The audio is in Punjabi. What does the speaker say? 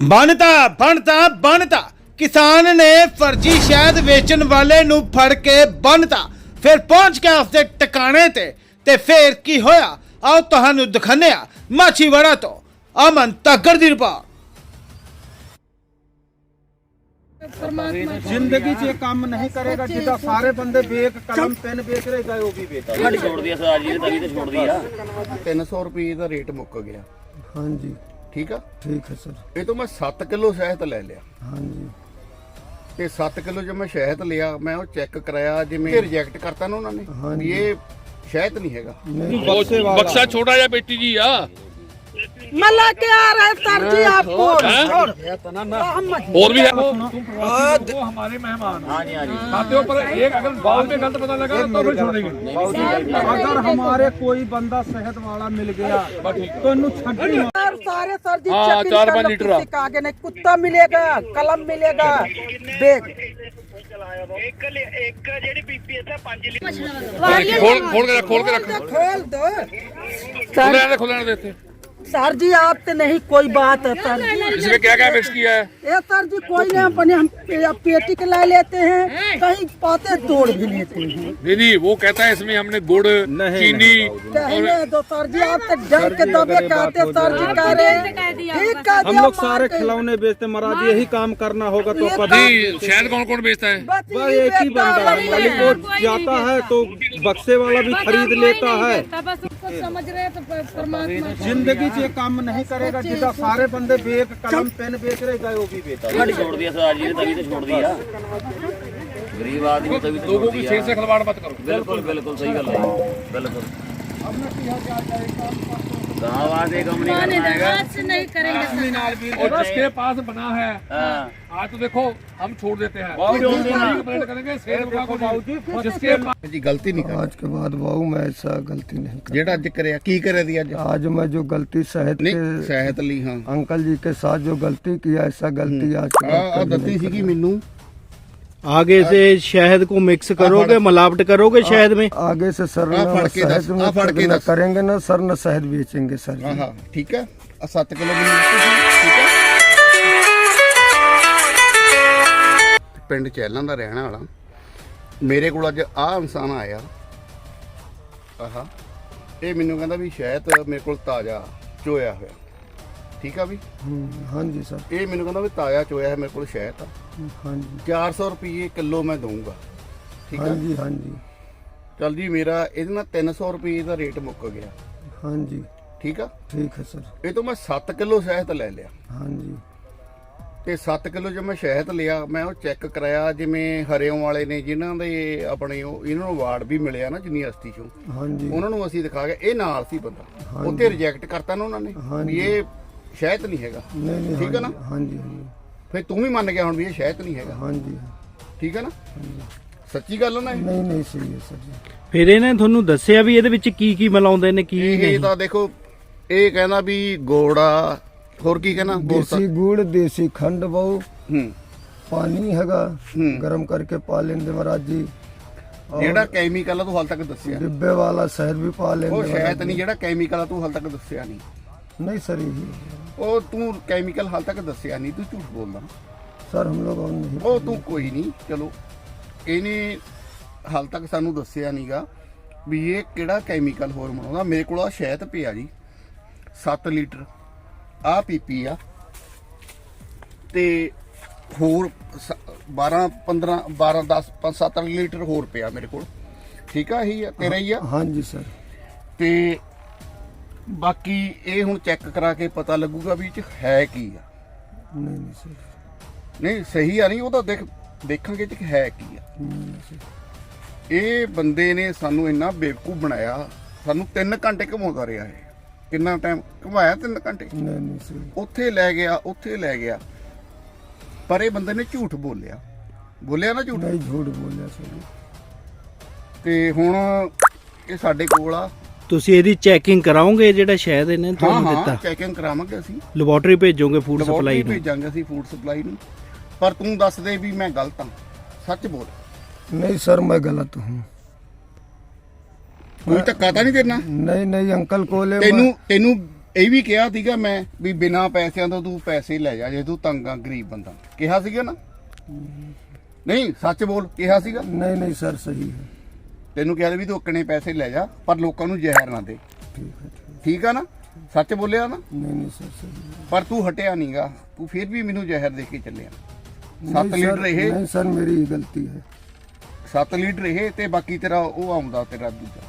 ਬਣਤਾ ਬਣਤਾ ਬਣਤਾ। ਕਿਸਾਨ ਨੇ ਫਰਜ਼ੀ ਸ਼ਹਿਦ ਵੇਚਣ ਵਾਲੇ ਨੂੰ ਫੜ ਕੇ ਬੰਨਤਾ ਫਿਰ ਪਹੁੰਚ ਗਿਆ ਉਸਦੇ ਟਿਕਾਣੇ ਤੇ ਤੇ ਫਿਰ ਕੀ ਹੋਇਆ? ਆਓ ਤੁਹਾਨੂੰ ਦਿਖਾਉਂਦੇ ਹਾਂ ਮਾਛੀਵਾੜਾ ਤੋਂ। ਅਮਨ ਤੱਕਰ ਦੀ ਰਿਪੋਰਟ। ਜ਼ਿੰਦਗੀ 'ਚ ਇਹ ਕੰਮ ਨਹੀਂ ਕਰੇਗਾ ਜਿੱਦਾਂ ਸਾਰੇ ਬੰਦੇ ਵੇਖ ਕਲਮ ਪੈਨ ਵੇਚ ਰਹੇ ਗਏ ਉਹ ਵੀ ਵੇਚ ਸਾਡੀ ਛੋੜਦੀ ਆ ਸਰਦਾਰ ਜੀ ਨੇ ਤਵੀ ਤੇ ਛੋੜਦੀ ਆ। 300 ਰੁਪਏ ਦਾ ਰੇਟ ਮੁੱਕ ਗਿਆ। ਹਾਂਜੀ। ਠੀਕ ਆ ਠੀਕ ਹੈ ਸਰ ਇਹ ਤੋਂ ਮੈਂ 7 ਕਿਲੋ ਸ਼ਹਿਦ ਲੈ ਲਿਆ ਹਾਂਜੀ ਤੇ 7 ਕਿਲੋ ਜੋ ਮੈਂ ਸ਼ਹਿਦ ਲਿਆ ਮੈਂ ਉਹ ਚੈੱਕ ਕਰਾਇਆ ਜਿਵੇਂ ਰਿਜੈਕਟ ਕਰਤਾ ਨਾ ਉਹਨਾਂ ਨੇ ਵੀ ਇਹ ਸ਼ਹਿਦ ਨਹੀਂ ਹੈਗਾ बक्से वाला बक्सा छोटा या बेटी जी या मला के आ रहा है सर जी आपको और भी है वो वो हमारे मेहमान ਹਾਂ ਜੀ ਹਾਂ ਜੀ खाते हो पर एक अगर बाद में गलत पता लगा तो फिर छोड़ेंगे अगर हमारे कोई बंदा सेहत वाला मिल गया तो इन्हू छड्डी मार सर सारे सर जी हाँ, checking चार कर पाँच लो, लीटर किसी का आगे नहीं कुत्ता मिलेगा कलम मिलेगा बैग खोल खोल के रख खोल के रख खोल दो खुले रहने खुले रहने देते सर जी आपसे नहीं कोई बात है सर जी। इसमें क्या क्या मिक्स किया है? ये सर जी कोई नहीं अपने हम पे- पेटी के ला लेते हैं कहीं पाते तोड़ भी लेते हैं। नहीं नहीं वो कहता है इसमें हमने गुड़ चीनी कहने दो सर जी आप तो डर के दबे कहते सर जी कह रहे हैं ठीक कह हम लोग सारे खिलौने बेचते महाराज यही काम करना होगा तो जी शायद कौन कौन बेचता है? बस एक ही बंदा है। वो जाता है तो बक्से वाला भी खरीद लेता है। को समझ रहे तो परमात्मा जिंदगी से काम नहीं करेगा जिदा सारे बंदे बेक कलम पेन बेच रहे गए वो भी बेटा छोड़ दिया सरदार जी ने तभी तो छोड़ दिया गरीब आदमी तभी तो लोगों की से खिलवाड़ मत करो बिल्कुल बिल्कुल सही गल है बिल्कुल हाँ, पास बना है। आज तो देखो हम छोड़ देते हैं। जी गलती नहीं आज के बाद मैं ऐसा गलती नहीं जेड़ा ज़िक्र की करे दिया आज मैं जो गलती ली हाँ। अंकल जी के साथ जो गलती किया ऐसा गलती आज गलती सी मेनू आगे से शहद को मिक्स करोगे मिलावट करोगे शहद में आगे से सर आ, न फड़ के दस, शहद आ, फड़ के में न दस। करेंगे ना सर न शहद बेचेंगे सर ਹਾਂ जी। ਹਾਂ ਠੀਕ ਹੈ ਆ 7 ਕਿਲੋ ਮੈਨੂੰ ਦਿੱਤੀ ਸੀ, ਠੀਕ ਹੈ ਪਿੰਡ ਚੈਲਾਂ ਦਾ ਰਹਿਣ ਵਾਲਾ ਮੇਰੇ ਕੋਲ ਅੱਜ ਆ ਇਨਸਾਨ ਆਇਆ ਆਹਾ ਇਹ ਮੈਨੂੰ ਕਹਿੰਦਾ ਵੀ ਸ਼ਾਇਦ ਮੇਰੇ ਕੋਲ ਤਾਜ਼ਾ ਚੋਇਆ ਹੋਇਆ ਠੀਕ ਆ ਵੀ? ਹਾਂ- ਹਾਂਜੀ ਸਰ। ਇਹ ਮੈਨੂੰ ਕਹਿੰਦਾ ਵੀ ਤਾਇਆ ਚੋਇਆ ਹੈ ਮੇਰੇ ਕੋਲ ਸ਼ਹਿਦ ਆ ਹਾਂਜੀ। 400 ਰੁਪਏ ਕਿਲੋ ਮੈਂ ਦਊਂਗਾ। ਠੀਕ ਆ? ਹਾਂਜੀ ਹਾਂਜੀ। ਚੱਲ ਜੀ ਮੇਰਾ ਇਹਦੇ ਨਾਲ 300 ਰੁਪਏ ਦਾ ਰੇਟ ਮੁੱਕ ਗਿਆ। ਹਾਂਜੀ। ਠੀਕ ਆ? ਠੀਕ ਹੈ ਸਰ। ਇਹ ਤੋਂ ਮੈਂ 7 ਕਿਲੋ ਸ਼ਹਿਦ ਲੈ ਲਿਆ। ਹਾਂਜੀ। ਤੇ 7 ਕਿਲੋ ਜੇ ਮੈਂ ਸ਼ਹਿਦ ਲਿਆ ਮੈਂ ਉਹ ਚੈੱਕ ਕਰਾਇਆ ਜਿਵੇਂ ਹਰਿਓਂ ਵਾਲੇ ਨੇ ਜਿਨ੍ਹਾਂ ਦੇ ਆਪਣੇ ਉਹ ਇਹਨਾਂ ਨੂੰ ਅਵਾਰਡ ਵੀ ਮਿਲਿਆ ਨਾ ਯੂਨੀਵਰਸਿਟੀ ਚੋਂ। ਹਾਂਜੀ। ਉਹਨਾਂ ਨੂੰ ਅਸੀਂ ਦਿਖਾ ਕੇ ਇਹ ਨਾਲ ਸੀ ਬੰਦਾ। ਹਾਂਜੀ। ਤੇ ਰਿਜੈਕਟ ਕਰਤਾ ਨਾ ਉਹਨਾਂ ਨੇ। ਵੀ ਇਹ ਸ਼ਹਿਤ ਨਹੀਂ ਹੈਗਾ। ਠੀਕ ਹੈ ਨਾ? ਹਾਂਜੀ ਹਾਂਜੀ। ਫਿਰ ਤੂੰ ਵੀ ਮੰਨ ਗਿਆ ਹੁਣ ਵੀ ਇਹ ਸ਼ਾਇਦ ਨਹੀਂ ਹੈਗਾ। ਹਾਂਜੀ। ਠੀਕ ਹੈ ਨਾ? ਸੱਚੀ ਗੱਲ ਨਾ ਇਹ? ਨਹੀਂ ਨਹੀਂ ਸਹੀ ਹੈ ਸਰ ਫਿਰ ਇਹਨੇ ਤੁਹਾਨੂੰ ਦੱਸਿਆ ਵੀ ਇਹਦੇ ਵਿੱਚ ਕੀ ਕੀ ਮਿਲਾਉਂਦੇ ਨੇ ਕੀ ਇਹ ਤਾਂ ਦੇਖੋ ਇਹ ਕਹਿੰਦਾ ਵੀ ਗੋੜਾ ਹੋਰ ਕੀ ਕਹਿੰਦਾ? ਦੇਸੀ ਗੁੜ ਦੇਸੀ ਖੰਡ ਬਹੁ ਪਾਣੀ ਹੈਗਾ ਗਰਮ ਕਰਕੇ ਪਾ ਲੈਂਦੇ ਮਹਾਰਾਜ। ਜੀ ਜਿਹੜਾ ਕੈਮੀਕਲ ਆ ਤੂੰ ਹਾਲ ਤੱਕ ਦੱਸਿਆ। ਡਿੱਬੇ ਵਾਲਾ ਸ਼ਹਿਰ ਵੀ ਪਾ ਲੈਂਦੇ ਉਹ ਸ਼ਾਇਦ ਨਹੀਂ ਜਿਹੜਾ ਕੈਮੀਕਲ ਆ ਤੂੰ ਹਾਲ ਤੱਕ ਦੱਸਿਆ ਨਹੀਂ। नहीं सर यही ਉਹ ਤੂੰ ਕੈਮੀਕਲ ਹਾਲ ਤੱਕ ਦੱਸਿਆ ਨਹੀਂ ਤੂੰ ਝੂਠ ਬੋਲਦਾ सर हम लोग और नहीं ਉਹ ਤੂੰ ਕੋਈ ਨਹੀਂ ਚਲੋ ਇਹਨੇ ਹਾਲ ਤੱਕ ਸਾਨੂੰ ਦੱਸਿਆ ਨਹੀਂਗਾ ਵੀ ਇਹ ਕਿਹੜਾ ਕੈਮੀਕਲ ਹੋਰ ਬਣਾਉਂਦਾ ਮੇਰੇ ਕੋਲ ਆ ਸ਼ਹਿਦ ਪਿਆ ਜੀ 7 ਲੀਟਰ ਆ ਪੀਪੀ ਆ ਤੇ ਹੋਰ 12 15 12 10 5 7 ਲੀਟਰ ਹੋਰ ਪਿਆ ਮੇਰੇ ਕੋਲ ਠੀਕ ਆ ਇਹੀ ਆ ਤੇਰਾ ਹੀ ਆ हाँ जी सर ਤੇ ਬਾਕੀ ਇਹ ਹੁਣ ਚੈੱਕ ਕਰਾ ਕੇ ਪਤਾ ਲੱਗੂਗਾ ਵੀ ਚ ਹੈ ਕੀ ਆ। ਨਹੀਂ ਸਹੀ ਆ ਨਹੀਂ ਉਹ ਤਾਂ ਦੇਖ ਦੇਖਾਂਗੇ ਕਿ ਹੈ ਕੀ ਆ। ਇਹ ਬੰਦੇ ਨੇ ਸਾਨੂੰ ਇੰਨਾ ਬੇਵਕੂਫ ਬਣਾਇਆ ਸਾਨੂੰ 3 ਘੰਟੇ ਘਮਾਉਂਦਾ ਰਿਹਾ ਇਹ। ਕਿੰਨਾ ਟਾਈਮ ਘਮਾਇਆ 3 ਘੰਟੇ? ਨਹੀਂ ਨਹੀਂ ਸਹੀ ਉੱਥੇ ਲੈ ਗਿਆ ਉੱਥੇ ਲੈ ਗਿਆ। ਪਰ ਇਹ ਬੰਦੇ ਨੇ ਝੂਠ ਬੋਲਿਆ। ਬੋਲਿਆ ਨਾ ਝੂਠ? ਝੂਠ ਬੋਲਿਆ ਸੀ ਤੇ ਹੁਣ ਇਹ ਸਾਡੇ ਕੋਲ ਆ। ਤੁਸੀਂ ਇਹਦੀ ਚੈਕਿੰਗ ਕਰਾਓਗੇ ਜਿਹੜਾ ਸ਼ਾਇਦ ਇਹਨੇ ਤੁਹਾਨੂੰ ਦਿੱਤਾ? ਚੈਕਿੰਗ ਕਰਾਵਾਂਗੇ ਅਸੀਂ। ਲੈਬੋਰਟਰੀ ਭੇਜੋਗੇ ਫੂਡ ਸਪਲਾਈ ਨੂੰ? ਭੇਜਾਂਗੇ ਅਸੀਂ ਫੂਡ ਸਪਲਾਈ ਨੂੰ। ਪਰ ਤੂੰ ਦੱਸ ਦੇ ਵੀ ਮੈਂ ਗਲਤ ਹਾਂ। ਸੱਚ ਬੋਲ। ਨਹੀਂ ਸਰ ਮੈਂ ਗਲਤ ਹਾਂ। ਕੋਈ ਧੱਕਾ ਤਾਂ ਨਹੀਂ ਦੇਣਾ? ਨਹੀਂ ਨਹੀਂ ਅੰਕਲ ਕੋਲੇ ਤੈਨੂੰ ਤੈਨੂੰ ਇਹ ਵੀ ਕਿਹਾ ਸੀਗਾ ਮੈਂ ਵੀ ਬਿਨਾ ਪੈਸਿਆਂ ਤੋਂ ਤੂੰ ਪੈਸੇ ਲੈ ਜਾ ਜੇ ਤੂੰ ਤੰਗ ਆ ਗਰੀਬ ਬੰਦਾ। ਕਿਹਾ ਸੀਗਾ ਨਾ? ਨਹੀਂ ਸੱਚ ਬੋਲ ਕਿਹਾ ਸੀਗਾ? ਨਹੀਂ ਨਹੀਂ ਸਰ ਸਹੀ ਹੈ। ਤੈਨੂੰ ਕਿਹਾ ਵੀ ਤੂੰ ਪੈਸੇ ਲੈ ਜਾ ਪਰ ਲੋਕਾਂ ਨੂੰ ਜ਼ਹਿਰ ਨਾ ਦੇ। ਠੀਕ ਆ ਨਾ? ਸੱਚ ਬੋਲਿਆ ਨਾ? ਨਹੀਂ ਨਹੀਂ ਸਰ ਪਰ ਤੂੰ ਹਟਿਆ ਨਹੀਂਗਾ ਤੂੰ ਫਿਰ ਵੀ ਮੈਨੂੰ ਜ਼ਹਿਰ ਦੇ ਕੇ ਚੱਲਿਆ। 7 ਲੀਟਰ ਇਹ ਨਹੀਂ ਸਰ ਮੇਰੀ ਗਲਤੀ ਹੈ। 7 ਲੀਟਰ ਇਹ ਤੇ ਬਾਕੀ ਤੇਰਾ ਉਹ ਆਉਂਦਾ ਤੇਰਾ ਦੂਜਾ।